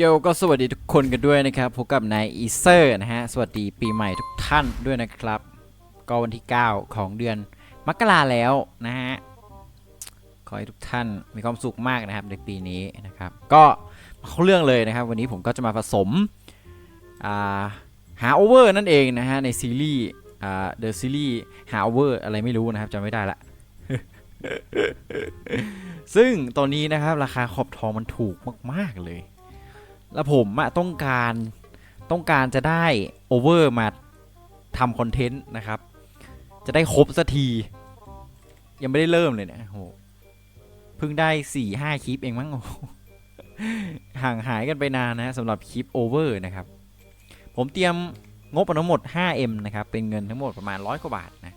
เกียวก็สวัสดีทุกคนกันด้วยนะครับพบกับนายอีเซอร์นะฮะ สวัสดีปีใหม่ทุกท่านด้วยนะครับ ก็วันที่ 9 ของเดือนมกราแล้วนะฮะ ขอให้ทุกท่านมีความสุขมากนะครับในปีนี้นะครับ ก็มาเข้าเรื่องเลยนะครับ วันนี้ผมก็จะมาผสมาหาโอเวอร์นั่นเองนะฮะ ในซีรีส์เดอะซีรีส์หาโอเวอร์อะไรไม่รู้นะครับจำไม่ได้ละซึ่งตอนนี้นะครับราคาขอบทองมันถูกมาก ๆ เลย แล้วผมอะต้องการต้องการจะได้โอเวอร์มาทำคอนเทนต์นะครับ จะได้ครบสักที ยังไม่ได้เริ่มเลยเนี่ยโอ้โหเพิ่งได้4ี่ห้าคลิปเองมั้งโอ้ห่างหายกันไปนานนะสำหรับคลิปโอเวอร์นะครับ ผมเตรียมงบมาทั้งหมด 5M นะครับ เป็นเงินทั้งหมดประมาณร้อยกว่าบาทนะ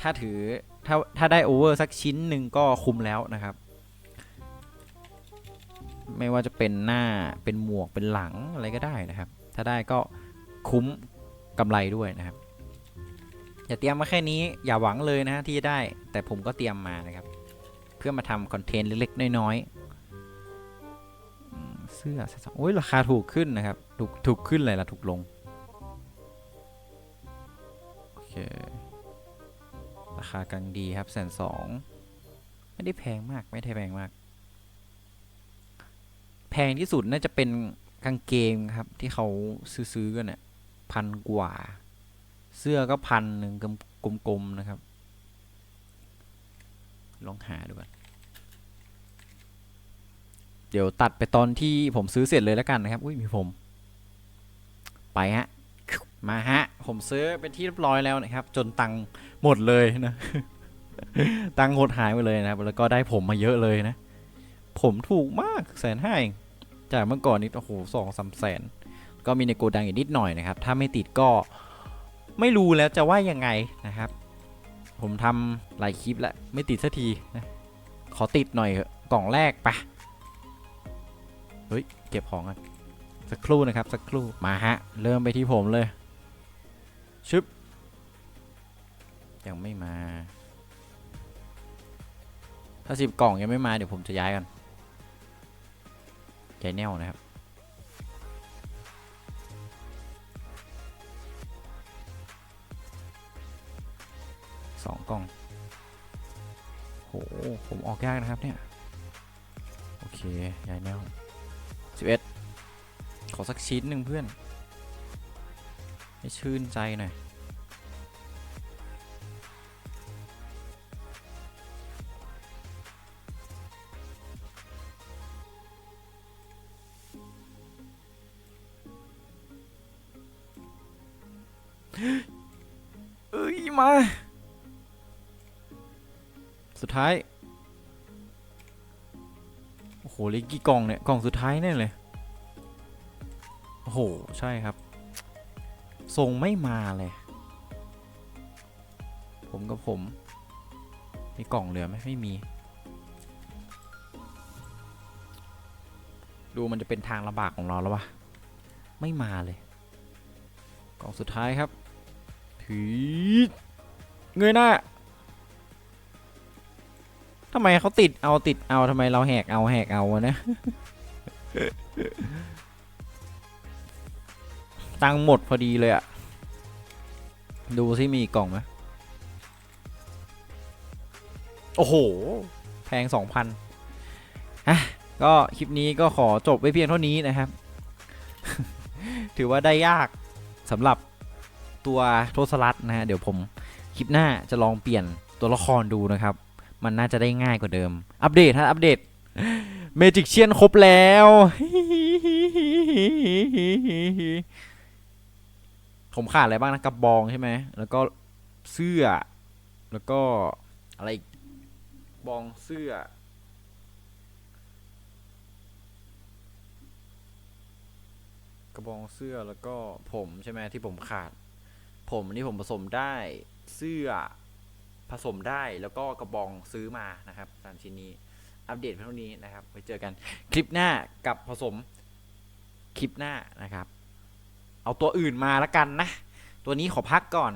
ถ้าถือถ้าถ้าได้โอเวอร์สักชิ้นหนึ่งก็คุ้มแล้วนะครับ ไม่ว่าจะเป็นหน้าเป็นหมวกเป็นหลังอะไรก็ได้นะครับ ถ้าได้ก็คุ้มกำไรด้วยนะครับ อย่าเตรียมมาแค่นี้อย่าหวังเลยนะที่จะได้ แต่ผมก็เตรียมมานะครับ เพื่อมาทำคอนเทนต์เล็กๆน้อยๆอืมเสื้อโอ้ยราคาถูกขึ้นนะครับ ถูกถูกขึ้นเลยละถูกลงโอเคราคากลางดีครับแสนสองไม่ได้แพงมากไม่ได้แพงมาก แพงที่สุดน่าจะเป็นกางเกงครับ ที่เขาซื้อๆกันเนี่ยพันกว่า เสื้อก็พันหนึ่งกลมๆนะครับ ลองหาดูก่อนเดี๋ยวตัดไปตอนที่ผมซื้อเสร็จเลยแล้วกันนะครับ อุ้ยมีผม ไปฮะ มาฮะ ผมซื้อเป็นที่เรียบร้อยแล้วนะครับ จนตังหมดเลยนะ ตังหดหายไปเลยนะครับ แล้วก็ได้ผมมาเยอะเลยนะ ผมถูกมากแสนห้าเอง จากเมื่อก่อนนี้โอ้โหสองสามแสน ก็มีในโกดังอีกนิดหน่อยนะครับ ถ้าไม่ติดก็ไม่รู้แล้วจะว่ายังไงนะครับ ผมทำหลายคลิปแล้วไม่ติดสักทีนะขอติดหน่อยกล่องแรกปะเฮ้ย เก็บของกันสักครู่นะครับ สักครู่มาฮะ เริ่มไปที่ผมเลย ชึบ ยังไม่มา ถ้าสิบกล่องยังไม่มาเดี๋ยวผมจะย้ายกัน ย้ายแนวนะครับ สองกล่อง โห ผมออกยากนะครับเนี่ย โอเคย้ายแนวสิบเอ็ดขอสักชิ้นหนึ่งเพื่อน ให้ชื่นใจหน่อย เอ้ยมา สุดท้าย โอ้โหเลยกี่กล่องเนี่ย กล่องสุดท้ายแน่เลย โอ้โห ใช่ครับ ทรงไม่มาเลย ผมกับผมมีกล่องเหลือไหมไม่มี ดูมันจะเป็นทางลำบากของเราแล้ววะ ไม่มาเลย กล่องสุดท้ายครับ ถือเงยหน้าทำไมเขาติดเอาติดเอาทำไมเราแหกเอาแหกเอาวะนะตังหมดพอดีเลยอะดูซิมีกกล่องไหมโอ้โห แพงสองพันอะก็คลิปนี้ก็ขอจบไว้เพียงเท่านี้นะครับ ถือว่าได้ยากสำหรับ ตัวโทสลัดนะฮะเดี๋ยวผมคลิปหน้าจะลองเปลี่ยนตัวละครดูนะครับ มันน่าจะได้ง่ายกว่าเดิม อัปเดตฮะอัปเดตเมจิกเชียนครบแล้ว ผมขาดอะไรบ้างนะกระบองใช่ไหม แล้วก็เสื้อ แล้วก็อะไรอีกบองเสื้อ กระบองเสื้อแล้วก็ผมใช่ไหมที่ผมขาด ผมนี่ผมผสมได้เสื้อผสมได้แล้วก็กระบองซื้อมานะครับสามชิ้นนี้อัปเดตเพียงเท่านี้นะครับไว้เจอกันคลิปหน้ากับผสมคลิปหน้านะครับ เอาตัวอื่นมาแล้วกันนะ ตัวนี้ขอพักก่อน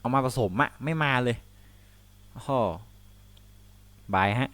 เอามาผสมอะไม่มาเลยโอ้บายฮะ